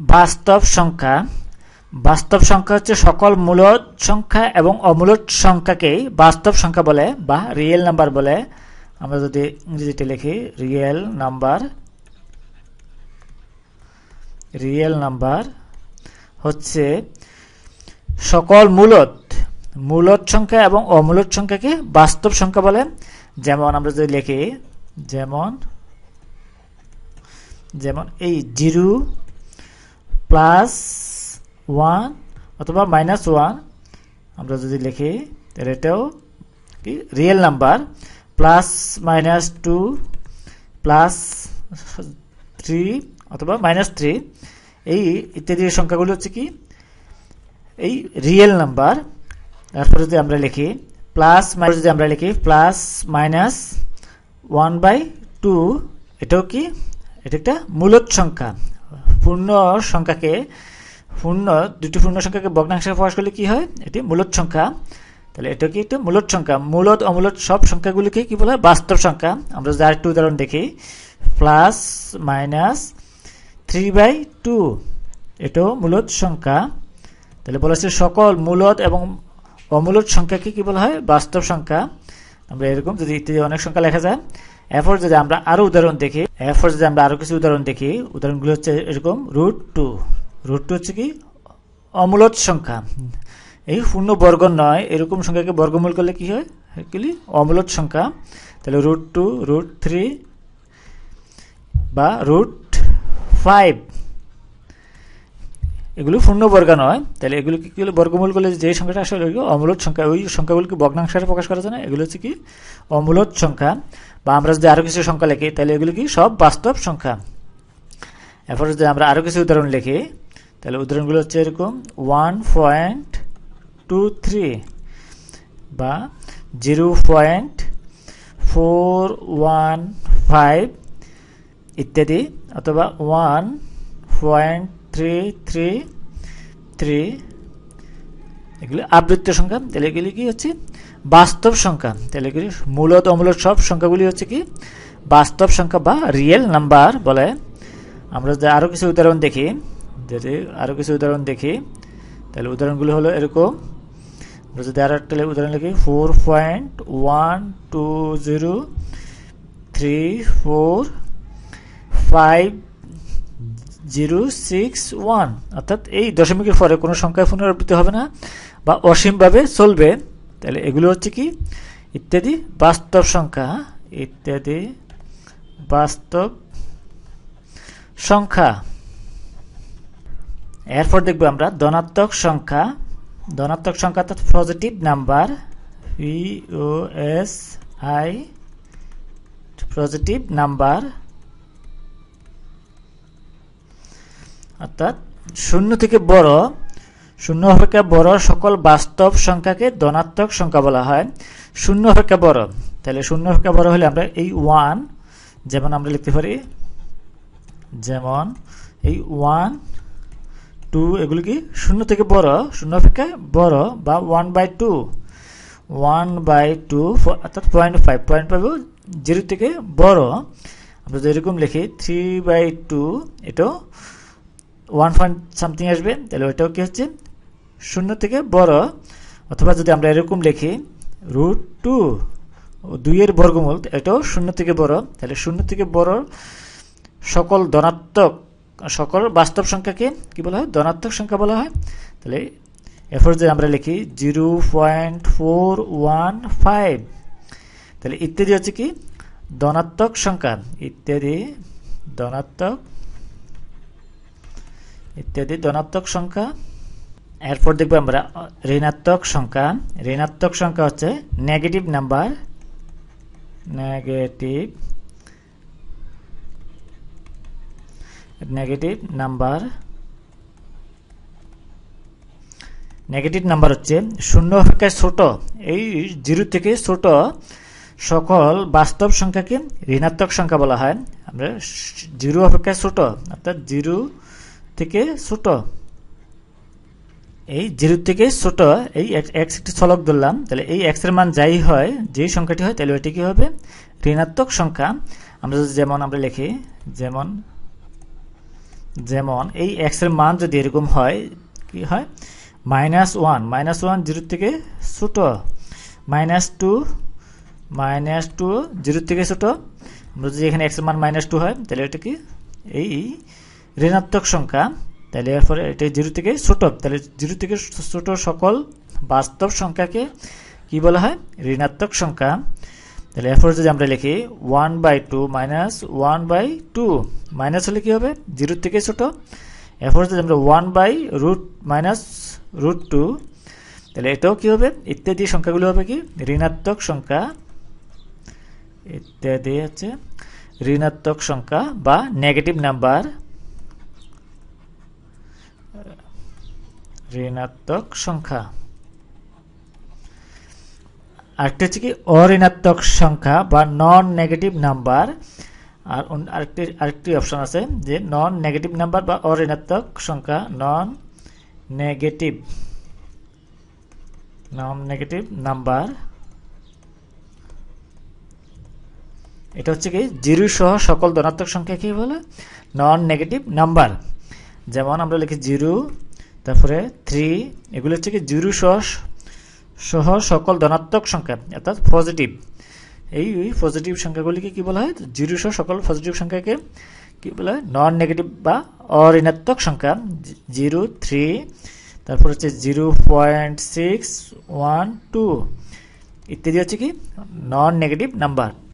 বাস্তব সংখ্যা। বাস্তব সংখ্যা হচ্ছে সকল মূলদ সংখ্যা এবং অমূলদ সংখ্যাকে বাস্তব সংখ্যা বলে বা রিয়েল নাম্বার বলে। আমরা যদি ইংরেজিতে লিখি রিয়েল নাম্বার রিয়েল নাম্বার হচ্ছে সকল মূলদ মূলদ সংখ্যা এবং অমূলদ সংখ্যাকে বাস্তব সংখ্যা বলে। যেমন আমরা যদি লিখি, যেমন যেমন এই জিরো প্লাস ওয়ান অথবা মাইনাস ওয়ান আমরা যদি লিখি, তাহলে এটাও কি? Real number plus minus two plus three অথবা মাইনাস থ্রি এই ইত্যাদি সংখ্যাগুলো হচ্ছে কি? এই রিয়েল নাম্বার তারপর যদি আমরা লিখি প্লাস মাইনাস যদি আমরা লিখি plus minus one by two এটাও কি? এটা একটা মূলত সংখ্যা। পূর্ণ সংখ্যাকে, পূর্ণ, দুটি পূর্ণ সংখ্যাকে ভগ্নাংশে প্রকাশ করলে কি হয়? এটি মূলত সংখ্যা। তাহলে এটা কি? একটা মূলত সংখ্যা। মূলত, অমূলত সব সংখ্যাগুলিকে কি বলা হয়? বাস্তব সংখ্যা। আমরা যার আরেকটু উদাহরণ দেখি। Plus, minus three by two. এটাও মূলত সংখ্যা। তাহলে বলা হচ্ছে সকল মূলত এবং অমূলত সংখ্যাকে কি বলা হয়? বাস্তব সংখ্যা। আমরা এরকম যদি অনেক সংখ্যা লেখা যায়। এরপর যদি আমরা আরও উদাহরণ দেখি, এরপর যদি আমরা আরও কিছু উদাহরণ দেখি, উদাহরণগুলো হচ্ছে এরকম রুট টু রুট টু হচ্ছে কি? অমূলত সংখ্যা। এই শূন্য বর্গ নয়, এরকম সংখ্যাকে বর্গমূল করলে কি হয়? কি? অমূলত সংখ্যা। তাহলে রুট টু রুট থ্রি বা রুট ফাইভ এগুলো পূর্ণবর্গ নয়। তাহলে এগুলোকে কি বর্গমূল করলে যে সংখ্যাটা আসলে অমূলত সংখ্যা। ওই সংখ্যাগুলোকে ভগ্নাংশে প্রকাশ করা যায় না এগুলো হচ্ছে কি? অমূলত সংখ্যা। বা আমরা যদি আরও কিছু সংখ্যা লিখি, তাহলে এগুলো কি? সব বাস্তব সংখ্যা। এরপর যদি আমরা আরও কিছু উদাহরণ লিখি, তাহলে উদাহরণগুলো হচ্ছে এরকম ওয়ান পয়েন্ট টু থ্রি বা zero point four one five ইত্যাদি, অথবা one point three three three এগুলি আবৃত্ত সংখ্যা। তাহলে এগুলি কি হচ্ছে? বাস্তব সংখ্যা। তাহলে এগুলি মূলত অমূলত সব সংখ্যাগুলি হচ্ছে কি? বাস্তব সংখ্যা বা রিয়েল নাম্বার বলে। আমরা যদি আরও কিছু উদাহরণ দেখি, যদি আরও কিছু উদাহরণ দেখি, তাহলে উদাহরণগুলো হলো এরকম। আমরা যদি আরও একটা উদাহরণ লিখি four point one two zero three four five zero six one, অর্থাৎ এই দশমিকের পরে কোনো সংখ্যায় পুনরাবৃত্তি হবে না বা অসীমভাবে চলবে। তাহলে এগুলো হচ্ছে কি? ইত্যাদি বাস্তব সংখ্যা, ইত্যাদি বাস্তব সংখ্যা। এরপর দেখব আমরা ধনাত্মক সংখ্যা। ধনাত্মক সংখ্যা অর্থাৎ পজিটিভ নাম্বার ও এস আই পজিটিভ নাম্বার অর্থাৎ শূন্য থেকে বড়, শূন্য অপেক্ষা বড় সকল বাস্তব সংখ্যাকে ধনাত্মক সংখ্যা বলা হয়। শূন্য অপেক্ষা বড়, তাহলে শূন্য অপেক্ষা বড় হলে আমরা এই ওয়ান যেমন আমরা লিখতে পারি, যেমন এই ওয়ান টু এগুলি কি শূন্য থেকে বড়, শূন্য অপেক্ষা বড় বা one by two one by two অর্থাৎ point five point five zero থেকে বড়। আমরা যদি এরকম লিখি থ্রি বাই টু এটাও ওয়ান পয়েন্ট সামথিং আসবে, তাহলে ওইটাও কি হচ্ছে? শূন্য থেকে বড়, অথবা যদি আমরা এরকম লিখি রুট টু দুইয়ের বর্গমূল, এটাও শূন্য থেকে বড়, তাহলে শূন্য থেকে বড় সকল ধনাত্মক, সকল বাস্তব সংখ্যাকে কি বলা হয়? ধনাত্মক সংখ্যা বলা হয়। তাহলে এরপর যদি আমরা লিখি zero point four one five, তাহলে ইত্যাদি হচ্ছে কি? ধনাত্মক সংখ্যা, ইত্যাদি ধনাত্মক ইত্যাদি ধনাত্মক সংখ্যা। এরপর দেখব আমরা ঋণাত্মক সংখ্যা। ঋণাত্মক সংখ্যা হচ্ছে negative number negative negative number negative number হচ্ছে শূন্য অপেক্ষা ছোট। এই জিরো থেকে ছোট সকল বাস্তব সংখ্যাকে ঋণাত্মক সংখ্যা বলা হয়। আমরা জিরো অপেক্ষা ছোট, অর্থাৎ জিরো থেকে ছোট। এই জিরো থেকে ছোট, এই এক্স একটি ছলক ধরলাম, তাহলে এই এক্সের মান যাই হয়, যেই সংখ্যাটি হয়, তাহলে ওইটি কী হবে? ঋণাত্মক সংখ্যা। আমরা যদি যেমন আমরা লিখি, যেমন যেমন, এই এক্সের মান যদি এরকম হয়, কি হয়? মাইনাস ওয়ান মাইনাস ওয়ান জিরোর থেকে ছোট। মাইনাস টু মাইনাস টু জিরোর থেকে ছোট। আমরা যদি এখানে এক্সের মান মাইনাস টু হয়, তাহলে এটা কি? এই ঋণাত্মক সংখ্যা তাহলে এরপরে এটা জিরো থেকে ছোট তাহলে জিরো থেকে ছোট সকল বাস্তব সংখ্যাকে কি বলা হয়? ঋণাত্মক সংখ্যা। তাহলে এরপর যদি আমরা লিখি one by two minus one by two minus হলে কি হবে? জিরোর থেকে ছোট। এরপর যদি আমরা one by root minus root two তাহলে এটাও কি হবে? ইত্যাদি সংখ্যাগুলো হবে কি? ঋণাত্মক সংখ্যা। ইত্যাদি হচ্ছে ঋণাত্মক সংখ্যা বা নেগেটিভ নাম্বার ঋণাত্মক সংখ্যা। আরেকটি হচ্ছে কি অঋণাত্মক সংখ্যা বা নন নেগেটিভ নাম্বার আর আরেকটি আরেকটি অপশন আছে যে নন নেগেটিভ নাম্বার বা অঋণাত্মক সংখ্যা non negative non negative number এটা হচ্ছে কি জিরো সহ সকল ধনাত্মক সংখ্যা কি বলে? নন নেগেটিভ নাম্বার যেমন আমরা লিখি জিরো তারপরে থ্রি এগুলো হচ্ছে কি জিরো সহ সহ সকল ধনাত্মক সংখ্যা, অর্থাৎ পজিটিভ এই পজিটিভ সংখ্যাগুলিকে কি বলা হয়? জিরো সহ সকল পজিটিভ সংখ্যাকে কি বলা হয়? নন নেগেটিভ বা অঋণাত্মক সংখ্যা। জিরো থ্রি তারপর হচ্ছে zero point six one two ইত্যাদি হচ্ছে কি? নন নেগেটিভ নাম্বার